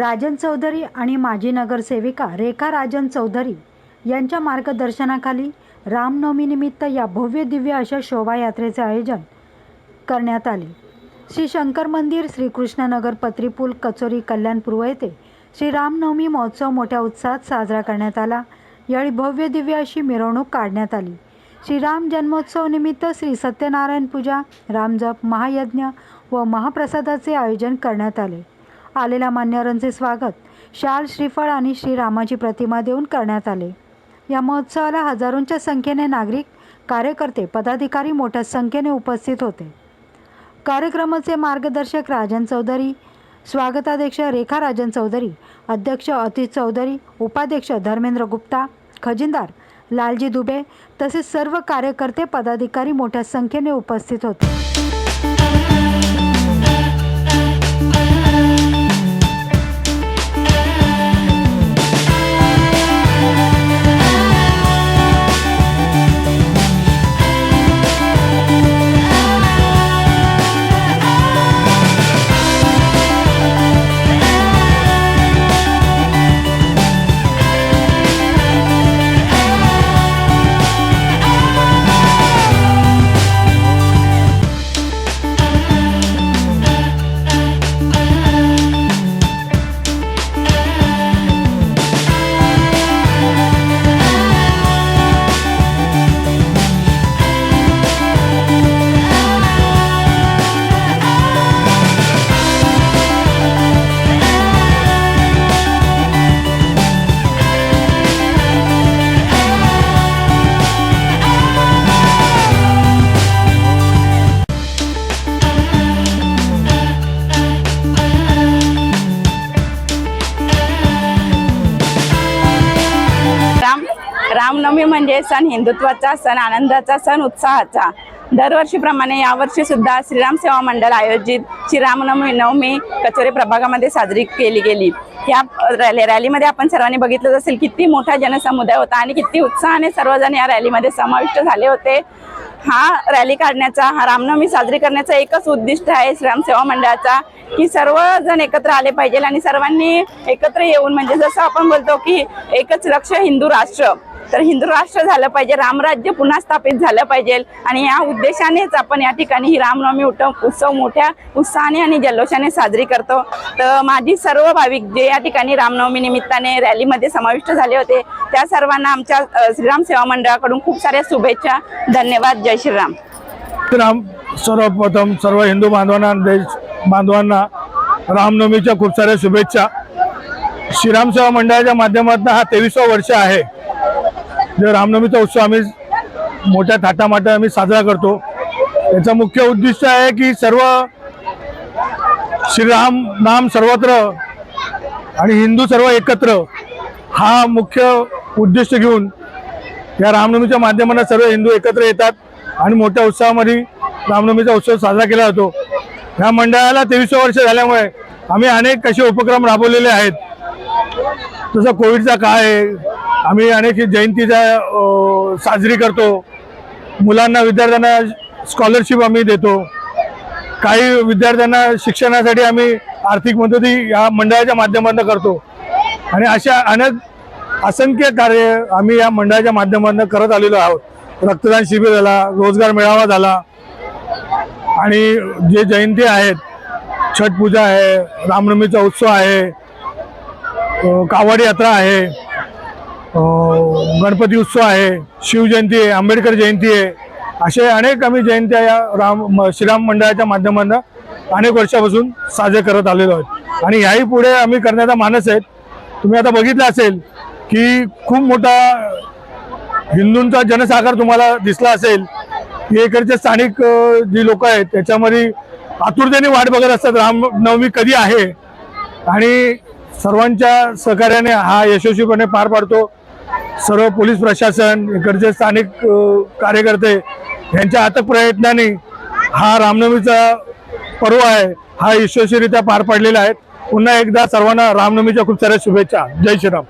राजन चौधरी आणि माजी नगरसेविका रेखा राजन चौधरी यांच्या मार्गदर्शनाखाली रामनवमीनिमित्त या भव्य दिव्य अशा शोभायात्रेचे आयोजन करण्यात आले. श्री शंकर मंदिर श्रीकृष्णनगर पत्रीपूल कचोरी कल्याणपूर्व येथे श्री रामनवमी महोत्सव मोठ्या उत्साहात साजरा करण्यात आला. यावेळी भव्य दिव्य अशी मिरवणूक काढण्यात आली. श्रीराम जन्मोत्सव निमित्त श्री सत्यनारायण पूजा रामजप महायज्ञ व महाप्रसादाचे आयोजन करण्यात आले. आलेल्या मान्यवरांचे स्वागत. शाल श्रीफळ आणि श्रीरामाची प्रतिमा देऊन करण्यात आले. या महोत्सवाला हजारोंच्या संख्येने नागरिक कार्यकर्ते पदाधिकारी मोठ्या संख्येने उपस्थित होते. कार्यक्रमाचे मार्गदर्शक राजन चौधरी स्वागताध्यक्ष रेखा राजन चौधरी अध्यक्ष अतिश चौधरी उपाध्यक्ष धर्मेंद्र गुप्ता खजिनदार लालजी दुबे तसेच सर्व कार्यकर्ते पदाधिकारी मोठ्या संख्येने उपस्थित होते. रामनवमी म्हणजे सण हिंदुत्वाचा सण आनंदाचा सण उत्साहाचा. दरवर्षीप्रमाणे यावर्षी सुद्धा श्रीराम सेवा मंडळ आयोजित श्रीरामनवमी नवमी कचोरी प्रभागामध्ये साजरी केली गेली. या रॅली रॅलीमध्ये आपण सर्वांनी बघितलं असेल किती मोठा जनसमुदाय होता आणि किती उत्साहाने सर्वजण या रॅलीमध्ये समाविष्ट झाले होते. हा रॅली काढण्याचा हा रामनवमी साजरी करण्याचा एकच उद्दिष्ट आहे श्रीराम सेवा मंडळाचा की सर्वजण एकत्र आले पाहिजे आणि सर्वांनी एकत्र येऊन म्हणजे जसं आपण बोलतो की एकच लक्ष हिंदू राष्ट्र. तर हिंदू राष्ट्र झालं पाहिजे रामराज्य पुन्हा स्थापित झालं पाहिजे. आणि या उद्देशानेच आपण या ठिकाणी ही रामनवमी उठव उत्सव मोठ्या उत्साहाने आणि जल्लोषाने साजरी करतो. तर माझी सर्व भाविक जे या ठिकाणी रामनवमी निमित्ताने रॅलीमध्ये समाविष्ट झाले होते त्या सर्वांना आमच्या श्रीराम सेवा मंडळाकडून खूप साऱ्या शुभेच्छा. धन्यवाद. जय श्रीराम. राम सर्वप्रथम सर्व हिंदू बांधवांना देश बांधवांना रामनवमीच्या खूप साऱ्या शुभेच्छा. श्रीराम सेवा मंडळाच्या माध्यमातून हा तेवीसवा वर्ष आहे. जे रामनवमीचा उत्सव आम्ही मोठ्या थाटामाटा आम्ही साजरा करतो. याचा मुख्य उद्दिष्ट आहे की सर्व श्रीराम नाम सर्वत्र आणि हिंदू सर्व एकत्र हा मुख्य उद्दिष्ट घेऊन या रामनवमीच्या माध्यमानं सर्व हिंदू एकत्र येतात आणि मोठ्या उत्साहामध्ये रामनवमीचा उत्सव साजरा केला जातो. ह्या मंडळाला तेवीस वर्ष झाल्यामुळे आम्ही अनेक असे उपक्रम राबवलेले आहेत. जसं कोविडचा काळ आहे आम्ही अनेक जयंतीचा साजरी करतो. मुलांना विद्यार्थ्यांना स्कॉलरशिप आम्ही देतो. काही विद्यार्थ्यांना शिक्षणासाठी आम्ही आर्थिक मदती या मंडळाच्या माध्यमातून करतो. आणि अशा अनेक असंख्य कार्य आम्ही या मंडळाच्या माध्यमातून करत आलेलो आहोत. रक्तदान शिबिर झाला रोजगार मेळावा झाला. आणि जे जयंती आहेत छठ पूजा आहे रामनवमीचा उत्सव आहे कावड यात्रा आहे गणपती उत्सव आहे शिवजयंती आहे आंबेडकर जयंती आहे असे अनेक आम्ही जयंत्या या राम म- श्रीराम मंडळाच्या माध्यमातून अनेक वर्षापासून साजरे करत आलेलो आहोत. आणि ह्याही पुढे आम्ही करण्याचा मानस आहेत. तुम्ही आता बघितलं असेल की खूप मोठा हिंदूंचा जनसागर तुम्हाला दिसला असेल. की इकडचे स्थानिक जी लोक आहेत त्याच्यामध्ये आतुरतेने वाट बघत असतात रामनवमी कधी आहे? आणि सर्वांच्या सहकार्याने हा यशस्वीपणे पार पाडतो. सर्व पोलीस प्रशासन इकडचे स्थानिक कार्यकर्ते यांच्या अथक प्रयत्नाने हा रामनवमीचा पर्व आहे. हा यशस्वीरित्या पार पाडलेला आहे. पुन्हा एकदा सर्वांना रामनवमीच्या खूप साऱ्या शुभेच्छा. जय श्रीराम.